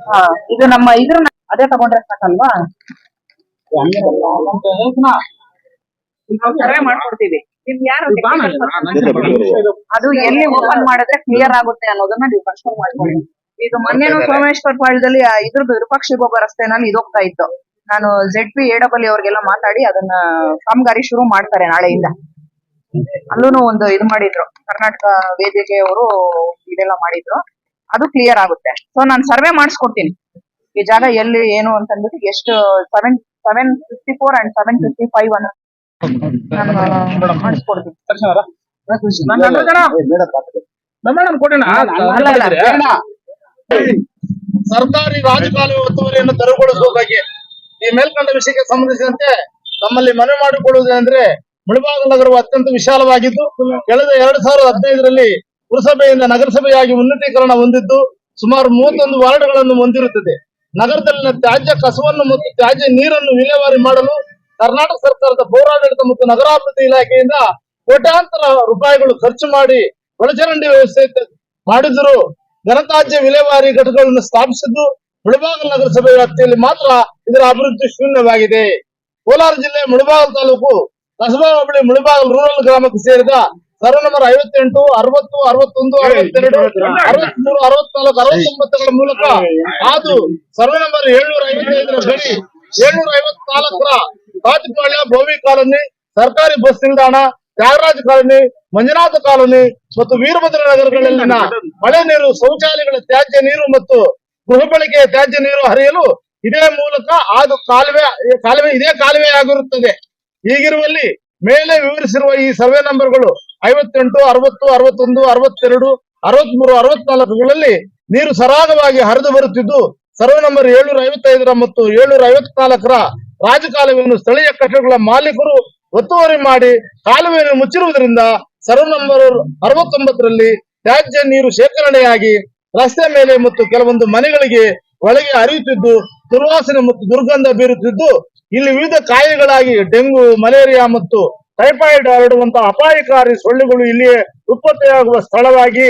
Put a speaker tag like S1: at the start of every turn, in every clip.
S1: ಹಾ ಇದು ನಮ್ಮ ಇದ್ರ ಅದೇ ತಗೊಂಡ್ರೆ ಸಾಕಲ್ವಾ? ಸರ್ವೆ ಮಾಡ್ಕೊಡ್ತೀವಿ. ಯಾರು ಅದು ಎಲ್ಲಿ ಓಪನ್ ಮಾಡಿದ್ರೆ ಕ್ಲಿಯರ್ ಆಗುತ್ತೆ ಅನ್ನೋದನ್ನ ನೀವು ಕನ್ಫರ್ಮ್ ಮಾಡ್ಕೊಳ್ಳಿ. ಇದು ಮೊನ್ನೆನೂ ಸೋಮೇಶ್ವರ ಪಾಳ್ಯದಲ್ಲಿ ಇದ್ರದ್ದು ವಿರೂಪಾಕ್ಷಿ ಹೋಗೋ ರಸ್ತೆನಲ್ಲಿ ಇದೋಗ್ತಾ ಇತ್ತು. ನಾನು ಜೆಡ್ ಪಿ ಎ ಅವ್ರಿಗೆಲ್ಲ ಮಾತಾಡಿ ಅದನ್ನ ಕಾಮಗಾರಿ ಶುರು ಮಾಡ್ತಾರೆ ನಾಳೆಯಿಂದ. ಅಲ್ಲೂ ಒಂದು ಇದು ಮಾಡಿದ್ರು. ಕರ್ನಾಟಕ ವೇದಿಕೆಯವರು ಇದೆಲ್ಲ ಮಾಡಿದ್ರು. ಅದು ಕ್ಲಿಯರ್ ಆಗುತ್ತೆ ಸೊ ನಾನು ಸರ್ವೆ ಮಾಡಿಸ್ಕೊಡ್ತೀನಿ. ಈ ಜಾಗ ಎಲ್ಲಿ ಏನು ಅಂತ ಅಂದ್ಬಿಟ್ಟು ಎಷ್ಟು seven seven fifty four and seven fifty five ಅನ್ನ ನಾನು ಮಾಡಿಸ್ಕೊಡ್ತೀನಿ
S2: ಮೇಡಮ್ ಕೊಡೋಣ.
S3: ಸರ್ಕಾರಿ ರಾಜಕಾಲುವೆ ಒತ್ತುವರಿಯನ್ನು ತೆರವುಗೊಳಿಸುವ ಬಗ್ಗೆ ಈ ಮೇಲ್ಕಂಡ ವಿಷಯಕ್ಕೆ ಸಂಬಂಧಿಸಿದಂತೆ ತಮ್ಮಲ್ಲಿ ಮನವಿ ಮಾಡಿಕೊಳ್ಳುವುದೇನೆಂದ್ರೆ ಮುಳಬಾಗಿಲು ನಗರವು ಅತ್ಯಂತ ವಿಶಾಲವಾಗಿದ್ದು ಕಳೆದ ಎರಡ್ ಸಾವಿರದ ಹದಿನೈದರಲ್ಲಿ ಪುರಸಭೆಯಿಂದ ನಗರಸಭೆಯಾಗಿ ಉನ್ನತೀಕರಣ ಹೊಂದಿದ್ದು ಸುಮಾರು ಮೂವತ್ತೊಂದು ವಾರ್ಡ್ಗಳನ್ನು ಹೊಂದಿರುತ್ತದೆ. ನಗರದಲ್ಲಿನ ತ್ಯಾಜ್ಯ ಕಸವನ್ನು ಮತ್ತು ತ್ಯಾಜ್ಯ ನೀರನ್ನು ವಿಲೇವಾರಿ ಮಾಡಲು ಕರ್ನಾಟಕ ಸರ್ಕಾರದ ಪೌರಾಡಳಿತ ಮತ್ತು ನಗರಾಭಿವೃದ್ಧಿ ಇಲಾಖೆಯಿಂದ ಕೋಟ್ಯಾಂತರ ರೂಪಾಯಿಗಳು ಖರ್ಚು ಮಾಡಿ ಒಳಚರಂಡಿ ವ್ಯವಸ್ಥೆ ಮಾಡಿದ್ರು. ಘನತ್ಯಾಜ್ಯ ವಿಲೇವಾರಿ ಘಟಕಗಳನ್ನು ಸ್ಥಾಪಿಸಿದ್ದು ಮುಳಬಾಗಲ್ ನಗರಸಭೆ ವ್ಯಾಪ್ತಿಯಲ್ಲಿ ಮಾತ್ರ ಇದರ ಅಭಿವೃದ್ಧಿ ಶೂನ್ಯವಾಗಿದೆ. ಕೋಲಾರ ಜಿಲ್ಲೆ ಮುಳಬಾಗಲ್ ತಾಲೂಕು ಕಸಬಾ ಹೋಬಳಿ ಮುಳಬಾಗಲ್ ರೂರಲ್ ಗ್ರಾಮಕ್ಕೆ ಸೇರಿದ ಸರ್ವ ನಂಬರ್ ಐವತ್ತೆಂಟು ಅರವತ್ತು ಅರವತ್ತೊಂದು ಅರವತ್ತೆರಡು ಅರವತ್ಮೂರು ಅರವತ್ನಾಲ್ಕು ಅರವತ್ತೊಂಬತ್ತುಗಳ ಮೂಲಕ. ಅದು ಸರ್ವ ನಂಬರ್ ಏಳ್ನೂರ ಐವತ್ತೈದರ ಗಡಿ ಏಳ್ನೂರ ಐವತ್ನಾಲ್ಕರ ಕಾಜಿಪಾಳ್ಯ ಭೋವಿ ಕಾಲೋನಿ ಸರ್ಕಾರಿ ಬಸ್ ನಿಲ್ದಾಣ ತ್ಯಾಗರಾಜ್ ಕಾಲೋನಿ ಮಂಜುನಾಥ ಕಾಲೋನಿ ಮತ್ತು ವೀರಭದ್ರ ನಗರಗಳಲ್ಲಿನ ಮಳೆ ನೀರು ಶೌಚಾಲಯಗಳ ತ್ಯಾಜ್ಯ ನೀರು ಮತ್ತು ಗೃಹ ಬಳಕೆಯ ತ್ಯಾಜ್ಯ ನೀರು ಹರಿಯಲು ಇದೇ ಮೂಲಕ ಅದು ಕಾಲುವೆ ಕಾಲುವೆ ಇದೇ ಕಾಲುವೆಯಾಗಿರುತ್ತದೆ. ಈಗಿರುವಲ್ಲಿ ಮೇಲೆ ವಿವರಿಸಿರುವ ಈ ಸರ್ವೆ ನಂಬರ್ಗಳು ಐವತ್ತೆಂಟು, ಅರವತ್ತು, ಅರವತ್ತೊಂದು, ಅರವತ್ತೆರಡು, ಅರವತ್ಮೂರು, ಅರವತ್ನಾಲ್ಕುಗಳಲ್ಲಿ ನೀರು ಸರಾಗವಾಗಿ ಹರಿದು ಬರುತ್ತಿದ್ದು, ಸರ್ವೆ ನಂಬರ್ ಏಳ್ನೂರ ಐವತ್ತೈದರ ಮತ್ತು ಏಳ್ನೂರ ಐವತ್ನಾಲ್ಕರ ರಾಜಕಾಲುವೆಯನ್ನು ಸ್ಥಳೀಯ ಕಟ್ಟಡಗಳ ಮಾಲೀಕರು ಒತ್ತುವರಿ ಮಾಡಿ ಕಾಲುವೆಯನ್ನು ಮುಚ್ಚಿರುವುದರಿಂದ ಸರ್ವೆ ನಂಬರ್ ಅರವತ್ತೊಂಬತ್ತರಲ್ಲಿ ತ್ಯಾಜ್ಯ ನೀರು ಶೇಖರಣೆಯಾಗಿ ರಸ್ತೆ ಮೇಲೆ ಮತ್ತು ಕೆಲವೊಂದು ಮನೆಗಳಿಗೆ ಒಳಗೆ ಹರಿಯುತ್ತಿದ್ದು, ದುರ್ವಾಸನೆ ಮತ್ತು ದುರ್ಗಂಧ ಬೀರುತ್ತಿದ್ದು, ಇಲ್ಲಿ ವಿವಿಧ ಕಾಯಿಲೆಗಳಾಗಿ ಡೆಂಗು, ಮಲೇರಿಯಾ ಮತ್ತು ಟೈಫಾಯ್ಡ್ ಹರಡುವಂತಹ ಅಪಾಯಕಾರಿ ಸೊಳ್ಳೆಗಳು ಇಲ್ಲಿಯೇ ಉತ್ಪತ್ತಿಯಾಗುವ ಸ್ಥಳವಾಗಿ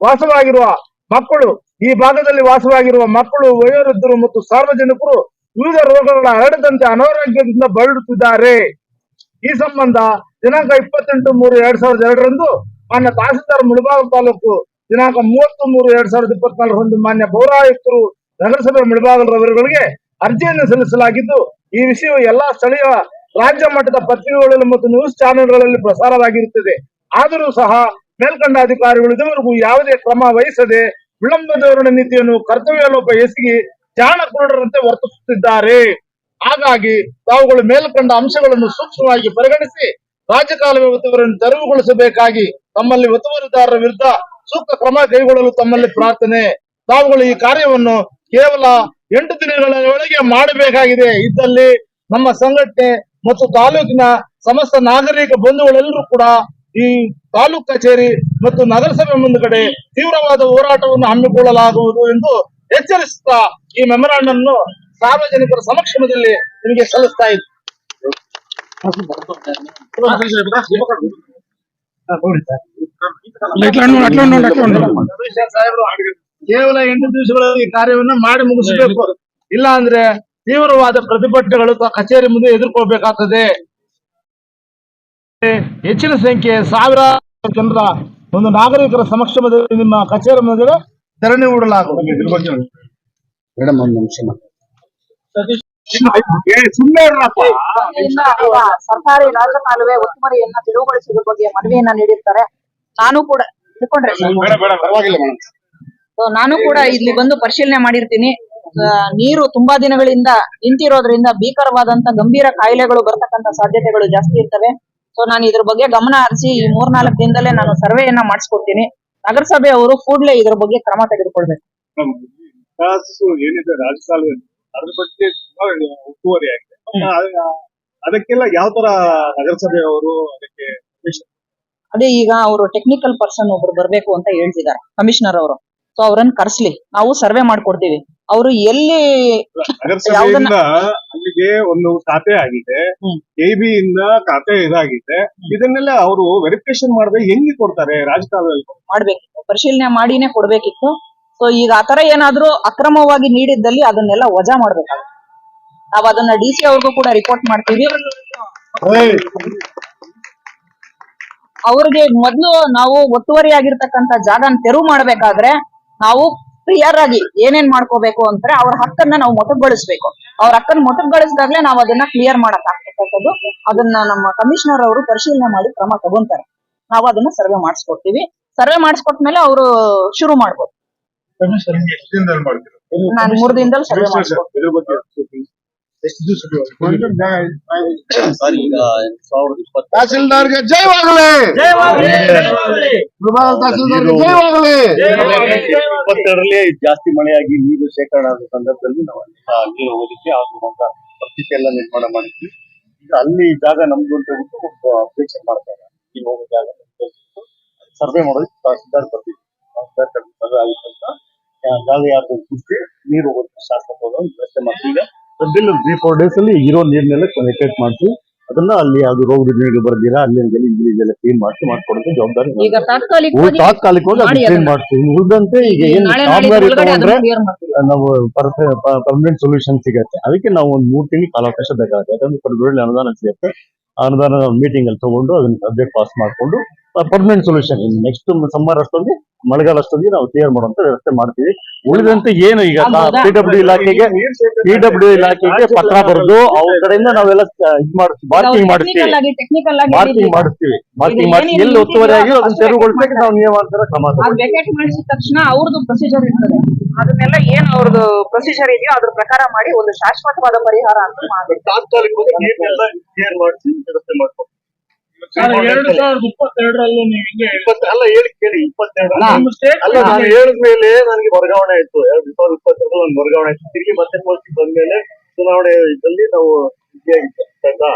S3: ವಾಸವಾಗಿರುವ ಮಕ್ಕಳು, ಈ ಭಾಗದಲ್ಲಿ ವಾಸವಾಗಿರುವ ಮಕ್ಕಳು, ವಯೋವೃದ್ಧರು ಮತ್ತು ಸಾರ್ವಜನಿಕರು ವಿವಿಧ ರೋಗಗಳ ಹರಡದಂತೆ ಅನಾರೋಗ್ಯದಿಂದ ಬಳಲುತ್ತಿದ್ದಾರೆ. ಈ ಸಂಬಂಧ ದಿನಾಂಕ ಇಪ್ಪತ್ತೆಂಟು ಮೂರು ಎರಡ್ ಸಾವಿರದ ಎರಡರಂದು ಮಾನ್ಯ ತಹಸೀಲ್ದಾರ್ ಮುಳಬಾಗ ತಾಲೂಕು ದಿನಾಂಕ ಮೂವತ್ತು ಮೂರು ಎರಡ್ ಸಾವಿರದ ಇಪ್ಪತ್ನಾಲ್ಕರಂದು ಮಾನ್ಯ ಪೌರಾಯುಕ್ತರು ನಗರಸಭೆ ಮುಳಬಾಗಲರವರುಗಳಿಗೆ ಅರ್ಜಿಯನ್ನು ಸಲ್ಲಿಸಲಾಗಿದ್ದು, ಈ ವಿಷಯವು ಎಲ್ಲಾ ಸ್ಥಳೀಯ ರಾಜ್ಯ ಮಟ್ಟದ ಪತ್ರಿಕೆಗಳಲ್ಲಿ ಮತ್ತು ನ್ಯೂಸ್ ಚಾನೆಲ್ಗಳಲ್ಲಿ ಪ್ರಸಾರವಾಗಿರುತ್ತದೆ. ಆದರೂ ಸಹ ಮೇಲ್ಕಂಡ ಅಧಿಕಾರಿಗಳು ಇದುವರೆಗೂ ಯಾವುದೇ ಕ್ರಮ ವಹಿಸದೆ ವಿಳಂಬ ಧೋರಣೆ ನೀತಿಯನ್ನು ಕರ್ತವ್ಯ ಲೋಪ ಎಸಗಿ ಜಾಣ ಕುರುಡರಂತೆ ವರ್ತಿಸುತ್ತಿದ್ದಾರೆ. ಹಾಗಾಗಿ ತಾವುಗಳು ಮೇಲ್ಕಂಡ ಅಂಶಗಳನ್ನು ಸೂಕ್ಷ್ಮವಾಗಿ ಪರಿಗಣಿಸಿ ರಾಜ್ಯ ಕಾಲುವೆ ತೆರವುಗೊಳಿಸಬೇಕಾಗಿ ತಮ್ಮಲ್ಲಿ ಒತ್ತುವರಿದಾರರ ವಿರುದ್ಧ ಸೂಕ್ತ ಕ್ರಮ ಕೈಗೊಳ್ಳಲು ತಮ್ಮಲ್ಲಿ ಪ್ರಾರ್ಥನೆ. ತಾವುಗಳು ಈ ಕಾರ್ಯವನ್ನು ಕೇವಲ ಎಂಟು ದಿನಗಳ ಒಳಗೆ ಮಾಡಬೇಕಾಗಿದೆ. ಇದ್ದಲ್ಲಿ ನಮ್ಮ ಸಂಘಟನೆ ಮತ್ತು ತಾಲೂಕಿನ ಸಮಸ್ತ ನಾಗರಿಕ ಬಂಧುಗಳೆಲ್ಲರೂ ಕೂಡ ಈ ತಾಲೂಕ್ ಕಚೇರಿ ಮತ್ತು ನಗರಸಭೆ ಮುಂದುಗಡೆ ತೀವ್ರವಾದ ಹೋರಾಟವನ್ನು ಹಮ್ಮಿಕೊಳ್ಳಲಾಗುವುದು ಎಂದು ಎಚ್ಚರಿಸುತ್ತಾ ಈ ಮೆಮೊರಾಂಡಮ್ ಅನ್ನು ಸಾರ್ವಜನಿಕರ ಸಮಕ್ಷಮದಲ್ಲಿ ನಿಮಗೆ ಸಲ್ಲಿಸ್ತಾ ಇತ್ತು ಕೇವಲ ಎಂಟು ದಿವಸಗಳಲ್ಲಿ ಕಾರ್ಯವನ್ನು ಮಾಡಿ ಮುಗಿಸಬೇಕು. ಇಲ್ಲ ಅಂದ್ರೆ ತೀವ್ರವಾದ ಪ್ರತಿಭಟನೆಗಳು ಕಚೇರಿ ಮುಂದೆ ಎದುರ್ಕೊಳ್ಬೇಕಾಗ್ತದೆ. ಹೆಚ್ಚಿನ ಸಂಖ್ಯೆ ಸಾವಿರ ಜನರ ಒಂದು ನಾಗರಿಕರ ಸಮಕ್ಷಮದಲ್ಲಿ ನಿಮ್ಮ ಕಚೇರಿ ಮುಂದೆ ಧರಣಿ ಹೂಡಲಾಗುವುದು.
S4: ಮೇಡಮ್ ಒಂದು ನಿಮಿಷ
S1: ಸರ್ಕಾರಿ ರಾಜಕಾಲುವೆ ಒತ್ತುವರಿಯನ್ನ ತೆರವುಗೊಳಿಸುವ ಬಗ್ಗೆ ಮನವಿಯನ್ನ ನೀಡಿರ್ತಾರೆ. ನಾನು ಕೂಡ ತಿಳ್ಕೊಂಡ್ರೆ ನಾನು ಕೂಡ ಇಲ್ಲಿ ಬಂದು ಪರಿಶೀಲನೆ ಮಾಡಿರ್ತೀನಿ. ನೀರು ತುಂಬಾ ದಿನಗಳಿಂದ ನಿಂತಿರೋದ್ರಿಂದ ಭೀಕರವಾದಂತ ಗಂಭೀರ ಕಾಯಿಲೆಗಳು ಬರ್ತಕ್ಕಂತ ಸಾಧ್ಯತೆಗಳು ಜಾಸ್ತಿ ಇರ್ತವೆ. ಸೊ ನಾನು ಇದ್ರ ಬಗ್ಗೆ ಗಮನ ಹರಿಸಿ ಈ ಮೂರ್ನಾಲ್ಕು ದಿನದಲ್ಲೇ ನಾನು ಸರ್ವೆಯನ್ನ ಮಾಡಿಸ್ಕೊಡ್ತೀನಿ. ನಗರಸಭೆ ಅವರು ಕೂಡಲೇ ಇದ್ರ ಬಗ್ಗೆ ಕ್ರಮ ತೆಗೆದುಕೊಳ್ಬೇಕು.
S2: ಏನಿದೆ ರಾಜಕಾಲುವೆ ಅದ್ರ ಬಗ್ಗೆ ಒತ್ತುವರಿ ಆಗಿದೆ. ಅದಕ್ಕೆಲ್ಲ ಯಾವ ತರ ನಗರಸಭೆಯವರು ಅದಕ್ಕೆ permission?
S1: ಅದೇ ಈಗ ಅವರು ಟೆಕ್ನಿಕಲ್ ಪರ್ಸನ್ ಒಬ್ರು ಬರ್ಬೇಕು ಅಂತ ಹೇಳ್ತಿದ್ದಾರೆ ಕಮಿಷನರ್ ಅವರು. ಸೊ ಅವ್ರನ್ನ ಕರ್ಸ್ಲಿ. ನಾವು ಸರ್ವೆ ಮಾಡ್ಕೊಡ್ತೀವಿ. ಅವರು ಎಲ್ಲಿ
S2: ನಗರಸಭೆಯಿಂದ ಅಲ್ಲಿಗೆ ಒಂದು ಖಾತೆ ಆಗಿದೆ.
S1: ಎಬಿ
S2: ಎ ಬಿ ಇಂದ ಖಾತೆ ಇದಾಗಿದೆ. ಇದನ್ನೆಲ್ಲ ಅವರು ವೆರಿಫಿಕೇಶನ್ ಮಾಡದೆ ಹೆಂಗೆ ಕೊಡ್ತಾರೆ ರಾಜಕಾಲದಲ್ಲಿ
S1: ಮಾಡ್ಬೇಕಿತ್ತು ಪರಿಶೀಲನೆ ಮಾಡಿನೇ ಕೊಡ್ಬೇಕಿತ್ತು. ಸೊ ಈಗ ಆತರ ಏನಾದ್ರೂ ಅಕ್ರಮವಾಗಿ ನೀಡಿದ್ದಲ್ಲಿ ಅದನ್ನೆಲ್ಲ ವಜಾ ಮಾಡ್ಬೇಕಾಗುತ್ತೆ. ನಾವ್ ಅದನ್ನ ಡಿ ಸಿ ಅವ್ರಿಗೂ ಕೂಡ ರಿಪೋರ್ಟ್ ಮಾಡ್ತೀವಿ. ಅವ್ರಿಗೆ ಮೊದ್ಲು ನಾವು ಒತ್ತುವರಿ ಆಗಿರ್ತಕ್ಕಂತ ಜಾಗನ ತೆರವು ಮಾಡ್ಬೇಕಾದ್ರೆ ನಾವು ಕ್ಲಿಯರ್ ಆಗಿ ಏನೇನ್ ಮಾಡ್ಕೋಬೇಕು ಅಂದ್ರೆ ಅವ್ರ ಹಕ್ಕನ್ನ ನಾವು ಮೊಟಕುಗೊಳಿಸ್ಬೇಕು. ಅವ್ರ ಹಕ್ಕನ್ನ ಮೊಟಕುಗೊಳಿಸಿದಾಗ್ಲೇ ನಾವು ಅದನ್ನ ಕ್ಲಿಯರ್ ಮಾಡಕ್ ಆಗ್ತಕ್ಕಂಥದ್ದು ಅದನ್ನ ನಮ್ಮ ಕಮಿಷನರ್ ಅವರು ಪರಿಶೀಲನೆ ಮಾಡಿ ಕ್ರಮ ತಗೊಂತಾರೆ. ನಾವು ಅದನ್ನ ಸರ್ವೆ ಮಾಡಿಸ್ಕೊಡ್ತೀವಿ. ಸರ್ವೆ ಮಾಡಿಸ್ಕೊಟ್ಮೇಲೆ ಅವರು ಶುರು ಮಾಡ್ಬೋದು. ನಾನು ಮೂರ್ ದಿನದಲ್ಲಿ ಸರ್ವೆ ಮಾಡಿಸ್ಕೊಡ್ತೀನಿ.
S2: ಎಷ್ಟು ದಿವಸ
S5: ಸರ್ ಈಗ ಸಾವಿರದ ಇಪ್ಪತ್ತ.
S4: ತಹಸೀಲ್ದಾರ್ಗೆ ಜಯವಾಗಲಿ ತಹಸೀಲ್ದಾರ್ಗೆ ಜಯವಾಗಲಿ
S5: ಇಪ್ಪತ್ತೆರಡರಲ್ಲಿ ಜಾಸ್ತಿ ಮಳೆಯಾಗಿ ನೀರು ಶೇಖರಣೆ ಆದ ಸಂದರ್ಭದಲ್ಲಿ ನಾವು ಅಲ್ಲಿ ಹೋಗೋದಕ್ಕೆ ಆಗುವಂತ ಪರಿಸ್ಥಿತಿ ಎಲ್ಲ ನಿರ್ಮಾಣ ಮಾಡಿದ್ವಿ. ಈಗ ಅಲ್ಲಿ ಜಾಗ ನಮ್ದು ಅಂತ ಹೇಳ್ಬಿಟ್ಟು ಒಬ್ಬ ಅಬ್ಜೆಕ್ಷನ್ ಮಾಡ್ತಾರೆ. ಇಲ್ಲಿ ಹೋಗೋ ಜಾಗ ಸರ್ವೆ ಮಾಡೋದಕ್ಕೆ ತಹಸೀಲ್ದಾರ್ ಬರ್ತೀವಿ ತಹಸೀಲ್ದಾರ್ ಸರ್ವೆ ಆಗುತ್ತೆ ಅಂತ ಆ, ಜಾಗ ಯಾರು ಗುರ್ತಿ ನೀರು ಹೋಗೋದಕ್ಕೆ ಶಾಸಕ ವ್ಯವಸ್ಥೆ ಮಾಡ್ತೀವಿ ಈಗ ಸದ್ಯದಲ್ಲಿ ತ್ರೀ ಫೋರ್ ಡೇಸ್ ಅಲ್ಲಿ ಇರೋ ನೀರ್ನೆಲ್ಲ ಕನೆಕ್ಟೆಡ್ ಮಾಡಿಸಿ ಅದನ್ನ ಅಲ್ಲಿ ಅದು ರೋಗ ನೀರು ಬರ್ದಿರ ಅಲ್ಲಿ ಎಲ್ಲ ಕ್ಲೀನ್ ಮಾಡಿಸಿ ಮಾಡ್ಕೊಡೋದು ಜವಾಬ್ದಾರಿ
S1: ಈಗ. ತಾತ್ಕಾಲಿಕವಾಗಿ
S5: ಅದು ಕ್ಲೀನ್. ಮಾಡ್ತೀವಿ ಉಳಿದಂತೆ ಈಗ ಏನ್ ಕಾಮಗಾರಿ ತಗೊಂಡ್ರೆ ನಾವು ಪರ್ಮನೆಂಟ್ ಸೊಲ್ಯೂಷನ್ ಸಿಗತ್ತೆ. ಅದಕ್ಕೆ ನಾವು ಒಂದ್ ಮೂರ್ ತಿಂಗಳು ಕಾಲಾವಕಾಶ ಬೇಕಾಗುತ್ತೆ. ಯಾಕಂದ್ರೆ ಪರ್ಮನೆಂಟ್ ಅನುದಾನ ಸಿಗುತ್ತೆ. ಅನುದಾನ ಮೀಟಿಂಗ್ ಅಲ್ಲಿ ತಗೊಂಡು ಅದನ್ನ ಸಬ್ಜೆಕ್ಟ್ ಪಾಸ್ ಮಾಡ್ಕೊಂಡು ಪರ್ಮನೆಂಟ್ ಸೊಲ್ಯೂಷನ್ ನೆಕ್ಸ್ಟ್ ಸಮ್ಮರ್ ಅಷ್ಟೊಂದಿಗೆ ಮಳೆಗಾಲ ಅಷ್ಟೊಂದಿಗೆ ನಾವು ಕ್ಲಿಯರ್ ಮಾಡುವಂತ ವ್ಯವಸ್ಥೆ ಮಾಡ್ತೀವಿ. ಉಳಿದಂತೆ ಏನು ಈಗ
S1: ಪಿಡಬ್ಲ್ಯೂ
S5: ಪಿ ಡಬ್ಲ್ಯೂ ಇಲಾಖೆಗೆ ಪಿಡಬ್ಲ್ಯೂ ಇಲಾಖೆಗೆ ಪತ್ರ ಬರೆದು ಅವ್ರ ಕಡೆಯಿಂದ ನಾವೆಲ್ಲ ಇದು ಮಾಡ್ತೀವಿ ಮಾರ್ಕಿಂಗ್ ಮಾಡ್ತೀವಿ
S1: ಟೆಕ್ನಿಕಲ್ ಆಗಿ
S5: ಮಾರ್ಕಿಂಗ್. ಮಾಡಿಸ್ತೀವಿ. ಮಾರ್ಕಿಂಗ್
S1: ಮಾಡಿ
S5: ಮಾಡಿಸಿ ಎಲ್ಲಿ ಒತ್ತುವರಿ ಆಗಿ ಅದನ್ನ
S1: ತೆರವುಗೊಳಿಸಬೇಕು.
S5: ನಾವು ನಿಯಮಾಂತರ ಕ್ರಮ
S1: ವೆಕೆಟ್ ಮಾಡಿಸಿದ ತಕ್ಷಣ ಅವ್ರದ್ದು ಪ್ರೊಸೀಜರ್ ಇರ್ತದೆ. ಅದನ್ನೆಲ್ಲ ಏನ್ ಅವ್ರದ್ದು ಪ್ರೊಸೀಜರ್ ಇದೆಯೋ ಅದ್ರ ಪ್ರಕಾರ ಮಾಡಿ ಒಂದು ಶಾಶ್ವತವಾದ ಪರಿಹಾರ ಅಂತ ಮಾಡ್ಬೇಕು
S3: ಎರಡು ಸಾವಿರದ ಇಪ್ಪತ್ತೆರಡರಲ್ಲಿ ನೀವು ಹಿಂಗೆ
S5: ಇಪ್ಪತ್ತ ಅಲ್ಲ ಹೇಳಿ ಕೇಳಿ ಇಪ್ಪತ್ತೆರಡು.
S3: ನಿಮ್ಮ
S5: ಅಲ್ಲ ನಾನು ಹೇಳಿದ್ಮೇಲೆ ನನಗೆ ವರ್ಗಾವಣೆ ಆಯ್ತು. ಎರಡ್ ಸಾವಿರದ ಇಪ್ಪತ್ತೆರಡು ನನ್ಗೆ ವರ್ಗಾವಣೆ ಆಯ್ತು. ತಿರುಗಿ ಮತ್ತೆ ಪೋಸ್ಟಿಗೆ ಬಂದ್ಮೇಲೆ ಚುನಾವಣೆ ಇದ್ದಲ್ಲಿ ನಾವು ಇದಾಗಿತ್ತು ಆಯ್ತಾ?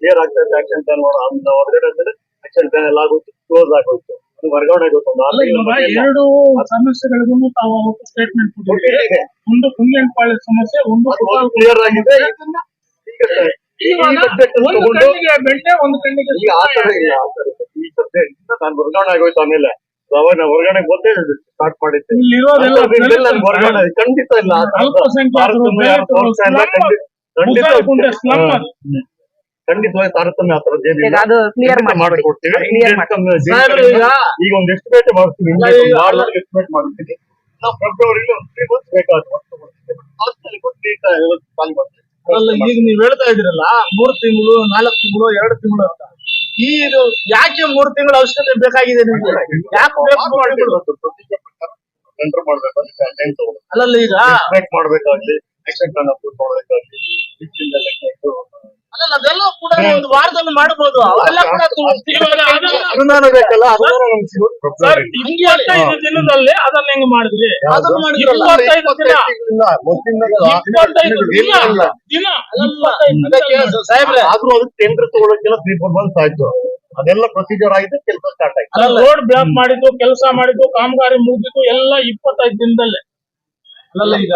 S5: ಕ್ಲಿಯರ್ ಆಗ್ತಾ ಇತ್ತು ಆಕ್ಷನ್ ಪ್ಲಾನ್ ಮಾಡೋ ನಾವು ಹೊರಗಡೆ ಅಂದ್ರೆ ಆಕ್ಷನ್ ಪ್ಲಾನ್ ಎಲ್ಲ ಆಗೋಯ್ತು ಕ್ಲೋಸ್ ಆಗೋಯ್ತು. ಅದು ವರ್ಗಾವಣೆ ಆಗೋಯ್ತು ಒಂದು ಆರು
S3: ಅಲ್ಲ
S5: ತಿಂಗಳ
S3: ಇವಾಗ
S5: ಮಧ್ಯೆ ಇಲ್ಲ.
S3: ಎರಡು ಸಮಸ್ಯೆಗಳಿಗೂ ತಾವು ಸ್ಟೇಟ್ಮೆಂಟ್ ಕೊಟ್ಟಿದ್ದೀರಿ. ಒಂದು ಕುಂಗೇನಪಾಳ್ಯ ಸಮಸ್ಯೆ ಒಂದು
S5: ಅದು ಕ್ಲಿಯರ್ ಆಗಿದೆ. ಈಗ ನಾನು ವರ್ಗಾವಣೆ ಆಗೋಯ್ತು ಆಮೇಲೆ. ಅವಾಗ ನಾವು ಸ್ಟಾರ್ಟ್ ಮಾಡಿದ್ದೆ. ಖಂಡಿತ ಇಲ್ಲ ಖಂಡಿತ. ಖಂಡಿತವಾಗಿ ತಾರತಮ್ಯ ಆ ಥರದ್ದು
S1: ಈಗ
S5: ಏನಿಲ್ಲ ಮಾಡ್ಕೊಡ್ತೀವಿ. ಈಗ ಒಂದು ಎಸ್ಟಿಮೇಟ್ ಮಾಡ್ತೀನಿ ಎಸ್ಟಿಮೇಟ್ ಮಾಡ್ತೀನಿ. ನಾವು ಫೆಬ್ರವರಿಲಿ ಒಂದು ತ್ರೀ ಮಂತ್ಸ್ ಖಾಲಿ ಮಾಡ್ತೀವಿ.
S3: ಅಲ್ಲ ಈಗ ನೀವ್ ಹೇಳ್ತಾ ಇದ್ರಲ್ಲ ಮೂರ್ ತಿಂಗಳು ನಾಲ್ಕು ತಿಂಗಳು ಎರಡು ತಿಂಗಳು ಅಂತ. ಈ ಇದು ಯಾಕೆ ಮೂರ್ ತಿಂಗಳ ಅವಶ್ಯಕತೆ ಬೇಕಾಗಿದೆ ನಿಮ್ಗೆ? ಯಾಕೆ?
S5: ಟೆಂಡರ್ ಮಾಡ್ಬೇಕಾದ್ರೆ ಟೈಮ್ ತಗೊಂಡು
S3: ಅಲ್ಲಲ್ಲ ಈಗ
S5: ಮಾಡ್ಬೇಕಾಗ್ಲಿ ಆಕ್ಷನ್ ಪ್ಲಾನ್ ಅಪ್ರೂವ್ ಮಾಡ್ಬೇಕಾಗ್ಲಿ
S3: ಅಲ್ಲಲ್ಲ ಅದೆಲ್ಲ ಕೂಡ ಒಂದು ವಾರದಲ್ಲಿ ಮಾಡಬಹುದು ಅವೆಲ್ಲ ಕೂಡ ಅದನ್ನ-
S5: ಅನುದಾನ ಬೇಕಲ್ಲ ಅನುದಾನ ನಮ್ಗೆ ಸಿಗೋದು
S3: ಸರ್,
S5: ಫೆಬ್ರವರಿ
S3: ಇಪ್ಪತ್ತೈದು ದಿನದಲ್ಲಿ ಅದನ್ನ ಹೆಂಗ್ ಮಾಡಿದ್ರಿ.
S5: ಇಪ್ಪತ್ತೈದು
S3: ದಿನ. ಇಪ್ಪತ್ತೈದು ದಿನ. ದಿನ. ಇಪ್ಪತ್ತೈದು ಸಾಹೇಬ್ರೆ.
S5: ಆದ್ರೂ ಅದಕ್ಕೆ ಟೆಂಡರ್ ತಗೊಳಕ್ಕೆಲ್ಲ ತ್ರೀ ಫೋರ್ ಮಂತ್ಸ್ ಆಯ್ತು. ಅದೆಲ್ಲ ಪ್ರೊಸೀಜರ್ ಆಗಿದೆ ಕೆಲಸ ಸ್ಟಾರ್ಟ್ ಆಯ್ತು.
S3: ರೋಡ್ ಬ್ಲಾಕ್ ಮಾಡಿದ್ದು ಕೆಲಸ ಮಾಡಿದ್ದು ಕಾಮಗಾರಿ ಮುಗಿದಿದ್ದು ಎಲ್ಲ ಇಪ್ಪತ್ತೈದು ದಿನದಲ್ಲೇ. ಅಲ್ಲ ಈಗ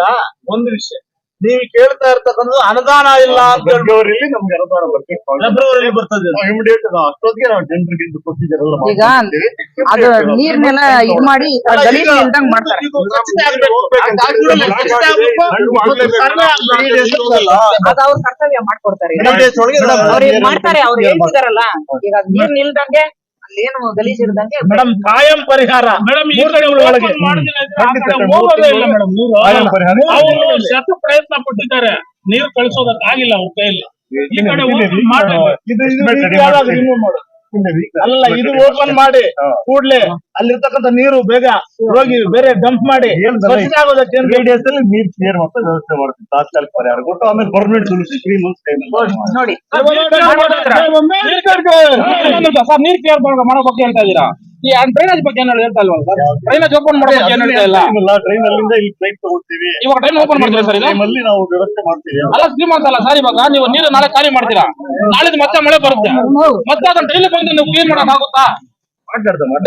S3: ಒಂದು ವಿಷಯ. ನೀವು ಕೇಳ್ತಾ ಇರ್ತಕ್ಕಂಥದ್ದು ಅನುದಾನ ಇಲ್ಲ ಅಂತ
S5: ಫೆಬ್ರವರಿಲಿ ನಮ್ಗೆ ಅನುದಾನ ಬರ್ಬೇಕು
S3: ಫೆಬ್ರವರಿ ಬರ್ತದೆ
S5: ಇಮಿಡಿಯೇಟ್ ಅಷ್ಟೊತ್ತಿಗೆ ನಾವು ಜನರಿಗೆ ಪ್ರೊಸೀಜರ್ ಎಲ್ಲ
S1: ಈಗ
S5: ಮಾಡ್ಕೊಡ್ತೀವಿ.
S1: ಅದು ನೀರ್ನೆಲ್ಲ ಇದ್ ಮಾಡಿ ಗಲೀಜ್ ಇಲ್ದಂಗ್ ಮಾಡ್ತಾರೆ.
S3: ಇದು ಆಗ್ಬೇಕು. ಸರ್ವೆ ಆಗ್ಬೇಕು.
S1: ಅದ ಅವ್ರ ಕರ್ತವ್ಯ ಮಾಡ್ಕೊಡ್ತಾರೆ. ಅವ್ರಿಗೆ ಮಾಡ್ತಾರೆ? ಅವ್ರು ಹೇಳ್ತಿದಾರಲ್ಲ ಈಗ ಅದ್ ನೀರ್ ನಿಲ್ದಂಗೆ ಅಲ್ಲೇನು ಗಲೀಜ್ ಇಲ್ದಂಗೆ
S3: ಮೇಡಮ್ ಕಾಯಂ ಪರಿಹಾರ. ಮೇಡಮ್ ಈ ಕಡೆ ಒಳಗೆ.
S5: ಖಂಡಿತ ಸರ್,
S3: ಹೋಗೋದೇ ಇಲ್ಲ. ಮೇಡಮ್. ಅವರು ಶತ ಪ್ರಯತ್ನ ಪಟ್ಟಿದ್ದಾರೆ. ನೀರು ಕಳಿಸೋದಕ್ಕಾಗಿಲ್ಲ ಅವ್ರ ಕೈಯಲ್ಲಿ. ಈ ಕಡೆ ಮಾಡಿ
S5: ಇದು
S3: ಅಲ್ಲ ಇದು ಓಪನ್ ಮಾಡಿ. ಕೂಡ್ಲೆ ಅಲ್ಲಿರ್ತಕ್ಕಂಥ ನೀರು ಬೇಗ ಹೋಗಿ ಬೇರೆ ಡಂಪ್ ಮಾಡಿ ಆಗೋದಕ್ಕೆ
S5: ನೀರ್ ಕ್ಲಿಯರ್ ಮಾಡ್ತಾ ವ್ಯವಸ್ಥೆ ಮಾಡ್ತೀವಿ ತಾತ್ಕಾಲಿಕ ಪರಿಹಾರ ಕೊಟ್ಟು ಆಮೇಲೆ ಟೈಮ್
S1: ನೋಡಿ
S3: ಸರ್ ನೀರ್ ಕ್ಲಿಯರ್ ಮಾಡೋ ಬಗ್ಗೆ ಹೇಳ್ತಾ ಇದೀರಾ ಈ ಡ್ರೈನೇಜ್ ಬಗ್ಗೆ ಏನು ಹೇಳ್ತಾ ಇಲ್ವಾ? ಸರ್ ಡ್ರೈನೇಜ್ ಓಪನ್ ಮಾಡೋ ಬಗ್ಗೆ ಏನು ಹೇಳ್ತಾ ಇಲ್ಲ
S5: ಟ್ರೈನ್ ಅಲ್ಲಿಂದ ಇಲ್ಲಿ ಟ್ರೈನ್ ತಗೊಳ್ತೀವಿ.
S3: ಇವಾಗ ಟ್ರೈನ್ ಓಪನ್ ಮಾಡ್ತೀರಾ ಸರ್ ಇದು?
S5: ಅಲ್ಲಿ ನಾವು ವ್ಯವಸ್ಥೆ ಮಾಡ್ತೀವಿ.
S3: ಅಲ್ಲ ಶ್ರೀಮಂತ ಅಲ್ಲ ಸರ್ ಇವಾಗ ನೀವು ನೀರು ನಾಳೆ ಖಾಲಿ ಮಾಡ್ತೀರಾ? ನಾಳೆ ಮತ್ತೆ ಮಳೆ ಬರುತ್ತೆ. ಮತ್ತೆ ಅದನ್ನ ಡೈಲಿ ಬಂದು ನೀವು ಕ್ಲೀನ್ ಮಾಡಕ್ ಆಗುತ್ತಾ.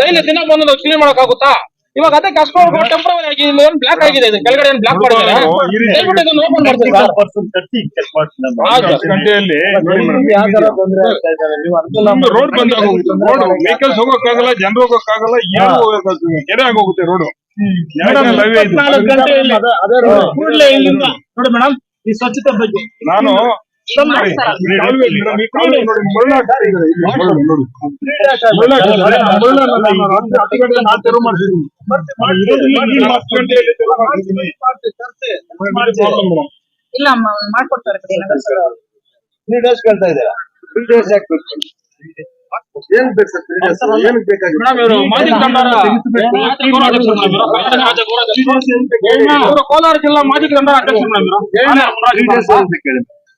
S3: ಡೈಲಿ ದಿನ ಬಂದು ನಾವು ಕ್ಲೀನ್ ಮಾಡಕ್ ಆಗುತ್ತಾ? ಇವಾಗ ಅದೇ ಅಷ್ಟು ಟೆಂಪ್ರವರಿ ಆಗಿ ಇಲ್ಲಿ ಏನು ಬ್ಲಾಕ್ ಆಗಿದೆ ಇದು? ಕೆಳಗಡೆ ಏನು ಬ್ಲಾಕ್ ಮಾಡಿದ್ದಾರೆ ದಯವಿಟ್ಟು ಇದನ್ನ ಓಪನ್ ಮಾಡ್ತೀವಿ ಸರ್
S5: ಪರ್ಸನ್ ಮಾಡ್ತೀನಿ ಗಂಟೆಯಲ್ಲಿ ನೋಡಿ ಮೇಡಮ್,
S3: ಯಾವ ತರ ತೊಂದ್ರೆ ಆಗ್ತಾ ಇದೆ ನೀವು ಅನುಕೂಲ
S2: ಒಂದು ರೋಡ್ ಬಂದ್ ಆಗೋಗುತ್ತೆ. ರೋಡ್ ವೆಹಿಕಲ್ಸ್ ಹೋಗೋಕ್ಕಾಗಲ್ಲ ಜನರು ಹೋಗೋಕ್ಕಾಗಲ್ಲ ಏನು. ಹೋಗಕ್ಕಾಗಲ್ಲ ಕೆರೆ ಆಗೋಗುತ್ತೆ ರೋಡ್.
S6: ಇಪ್ಪತ್ನಾಲ್ಕು ಗಂಟೆಯಲ್ಲಿ. ಕೂಡಲೇ ಇಲ್ಲಿಂದ. ನೋಡಿ ಮೇಡಮ್ ಈ ಸ್ವಚ್ಛತೆ ಬಗ್ಗೆ.
S4: ನಾನು ಇಲ್ಲಿ
S1: ಅಮ್ಮ ಮಾಡ್ಕೊಡ್ತಾರೆ. ಕಡೆ.
S5: ತ್ರೀ ಡೇಸ್ ಕೇಳ್ತಾ ಇದ್ದಾರೆ? ತ್ರೀ ಡೇಸ್ ಯಾಕೆ ಏನ್ ಬೇಕು ಸರ್? ತ್ರೀ ಡೇಸ್
S6: ಇವರು ಕೋಲಾರ ಜಿಲ್ಲಾ ಮಾಜಿ ಕಂಡಾರ ಅಧ್ಯಕ್ಷ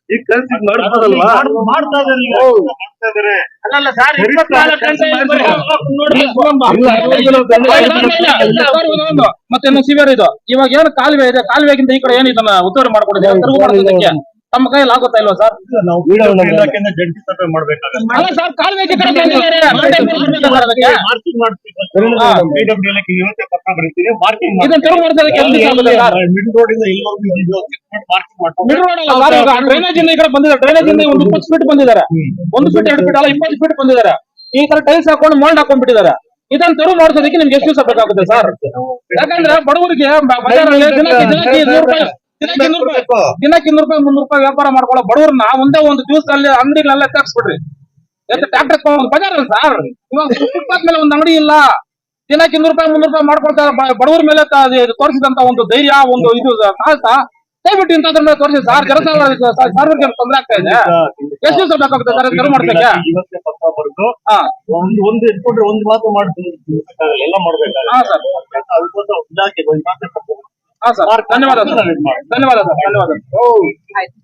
S5: ಈಗ ಕಲ್ಸಿ
S6: ಮಾಡ್ತಾ ಈಗ.
S4: ಮಾಡ್ತಾ.
S6: ಅಲ್ಲಲ್ಲ ಸರ್ ಮತ್ತೆ ಇನ್ನು ಸಿವಿಯರ್ ಇದು. ಇವಾಗ ಏನು ಕಾಲುವೆ ಇದೆ? ಕಾಲುವೆಗಿಂತ ಈ ಕಡೆ ಏನು ಉತ್ತರ ಮಾಡ್ಕೊಡೋದು ತಮ್ಮ ಕೈಯಲ್ಲಿ ಆಗುತ್ತಾ ಇಲ್ವಾ ಸರ್?
S5: ಜಂಟಿ ಸಭೆ
S6: ಅಲ್ಲ ಸರ್
S5: ಮಾಡ್ತೀವಿ ಪತ್ರ ಬರೀತೀವಿ ಮಿಡ್ ರೋಡ್ ಇಂದ ಇಲ್ಲಿವರೆಗೂ ಮಾಡ್ಕೊಂಡು
S6: ಡ್ರೈನೇಜ್ ಇಂದ ಈ ಕಡೆ ಬಂದಿದ್ದಾರೆ. ಡ್ರೈನೇಜ್ ಇಂದ ಒಂದು ಇಪ್ಪತ್ತು ಫೀಟ್ ಬಂದಿದ್ದಾರೆ. ಒಂದು ಫೀಟ್ ಎರಡು ಫೀಟ್ ಅಲ್ಲ ಇಪ್ಪತ್ತು ಫೀಟ್ ಬಂದಿದ್ದಾರೆ. ಈ ತರ ಟೈಲ್ಸ್ ಹಾಕೊಂಡು ಮೋಲ್ಡ್ ಹಾಕೊಂಡ್ಬಿಟ್ಟಿದ್ದಾರೆ. ಇದನ್ನ ತೆರವು ಮಾಡಿಸೋದಕ್ಕೆ ನಿಮ್ಗೆ ಎಷ್ಟು ದಿವಸ ಬೇಕಾಗುತ್ತೆ ಸರ್? ಯಾಕಂದ್ರೆ ಬಡವರಿಗೆ ಬ- ಬಜಾರಲ್ಲಿ ದಿನಕ್ಕೆ ದಿನಕ್ಕೆ ನೂರು ರೂಪಾಯಿ ದಿನಕ್ಕೆ ನೂರು ರೂಪಾಯಿ ದಿನಕ್ಕೆ ಇನ್ನೂರು ರೂಪಾಯಿ ಮುನ್ನೂರು ರೂಪಾಯಿ ವ್ಯಾಪಾರ ಮಾಡ್ಕೊಳ್ಳೋ ಬಡವ್ರನ್ನ ಒಂದೇ ಒಂದು ದಿವಸದಲ್ಲಿ ಅಂಗಡಿಗಳೆಲ್ಲ ತೆಗ್ಸ್ಬಿಡ್ರಿ ಎತ್ತ ಟ್ಯಾಕ್ಟರ್ ಬಜಾರ್ ಅಲ್ಲ ಸರ್. ಇವಾಗ ಫುಟ್ಪಾತ್ ಮೇಲೆ ಒಂದು ಅಂಗಡಿ ಇಲ್ಲ. ದಿನಕ್ಕೆ ಇನ್ನೂರು ರೂಪಾಯಿ ಮುನ್ನೂರು ರೂಪಾಯಿ ಮಾಡ್ಕೊಳ್ತಾರೆ ಬಡವ್ರ ಮೇಲೆ ತೋರಿಸಿದಂತ ಒಂದು ಧೈರ್ಯ ಒಂದು ಇದು ಸಾಹಸ. ದಯವಿಟ್ಟು ಇಂಥದ್ರ ಮೇಲೆ ತೋರಿಸಿ ಸರ್ ಕೆಲಸ ಸಾರ್ವಜನಿಕ ತೊಂದರೆ ಆಗ್ತಾ ಇದೆ? ಎಷ್ಟು ದಿವಸ ಬೇಕಾಗುತ್ತೆ ಸರ್
S5: ಬರೆದು
S6: ಹಾ.
S5: ಒಂದು ಒಂದು ಇಟ್ಕೊಂಡ್ರೆ ಒಂದು ಮಾತು ಮಾಡ್ತೀನಿ ಎಲ್ಲ ಮಾಡ್ಬೇಕಾಗತ್ತೆ
S6: ಹಾ ಸರ್. ಧನ್ಯವಾದ ಸರ್. ಧನ್ಯವಾದ ಸರ್. ಧನ್ಯವಾದ
S1: ಆಯ್ತು.